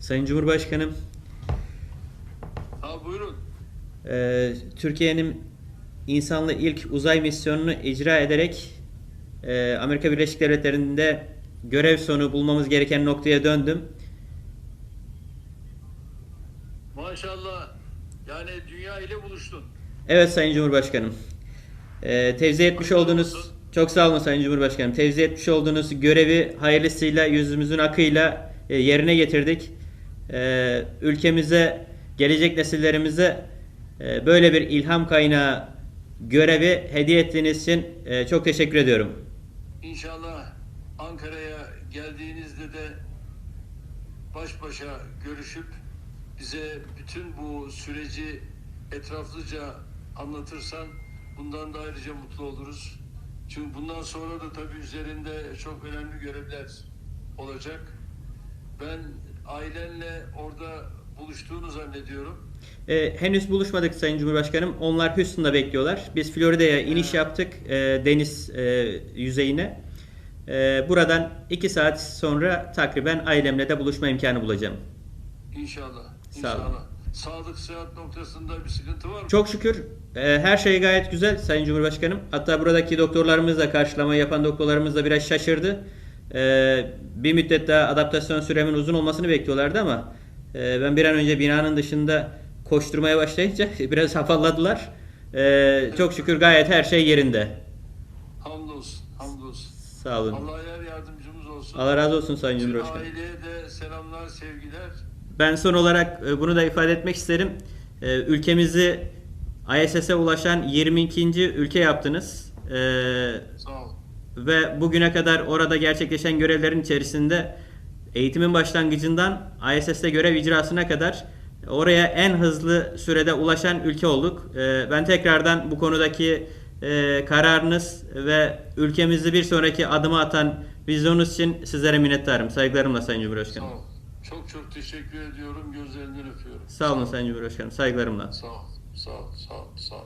Sayın Cumhurbaşkanım, Ha buyurun. e, Türkiye'nin insanlı ilk uzay misyonunu icra ederek e, Amerika Birleşik Devletleri'nde görev sonu bulmamız gereken noktaya döndüm. Maşallah. Yani dünya ile buluştun. Evet Sayın Cumhurbaşkanım. E, tevzi etmiş Hayırlı olduğunuz olsun. çok sağ olun Sayın Cumhurbaşkanım. Tevzi etmiş olduğunuz görevi hayırlısıyla yüzümüzün akıyla e, yerine getirdik. E, ülkemize, gelecek nesillerimize e, böyle bir ilham kaynağı görevi hediye ettiğiniz için e, çok teşekkür ediyorum. İnşallah Ankara'ya geldiğinizde de baş başa görüşüp bize bütün bu süreci etraflıca anlatırsan bundan da ayrıca mutlu oluruz. Çünkü bundan sonra da tabii üzerinde çok önemli görevler olacak. Ben ailenle orada buluştuğunu zannediyorum. E, henüz buluşmadık Sayın Cumhurbaşkanım. Onlar Houston'da bekliyorlar. Biz Florida'ya iniş yaptık e, deniz e, yüzeyine. E, buradan 2 saat sonra takriben ailemle de buluşma imkanı bulacağım. İnşallah. Sağ olun. İnşallah. Sağlık sıhhat noktasında bir sıkıntı var mı? Çok şükür e, her şey gayet güzel Sayın Cumhurbaşkanım. Hatta buradaki doktorlarımız da karşılama yapan doktorlarımız da biraz şaşırdı. E, bir müddet daha adaptasyon süremin uzun olmasını bekliyorlardı ama e, ben bir an önce binanın dışında koşturmaya başlayınca biraz afalladılar. E, çok şükür gayet her şey yerinde. Hamdolsun. Hamdolsun. Sağ olun. Allah yer yardımcımız olsun. Allah razı olsun Sayın Bütün Cumhurbaşkanım. aileye de selamlar, sevgiler. Ben son olarak e, bunu da ifade etmek isterim. E, Ülkemizi ISS'e ulaşan 22. ülke yaptınız. E, Sağ ol. Ve bugüne kadar orada gerçekleşen görevlerin içerisinde eğitimin başlangıcından ISS'te görev icrasına kadar oraya en hızlı sürede ulaşan ülke olduk. E, Ben tekrardan bu konudaki e, kararınız ve ülkemizi bir sonraki adıma atan vizyonunuz için sizlere minnettarım. Saygılarımla Sayın Sağ Cumhurbaşkanım. ol. Çok çok teşekkür ediyorum. Gözlerinden öpüyorum. Sağ olun Sayın Cumhurbaşkanım. Saygılarımla. Sağ ol. Sağ ol. Sağ ol. Sağ ol.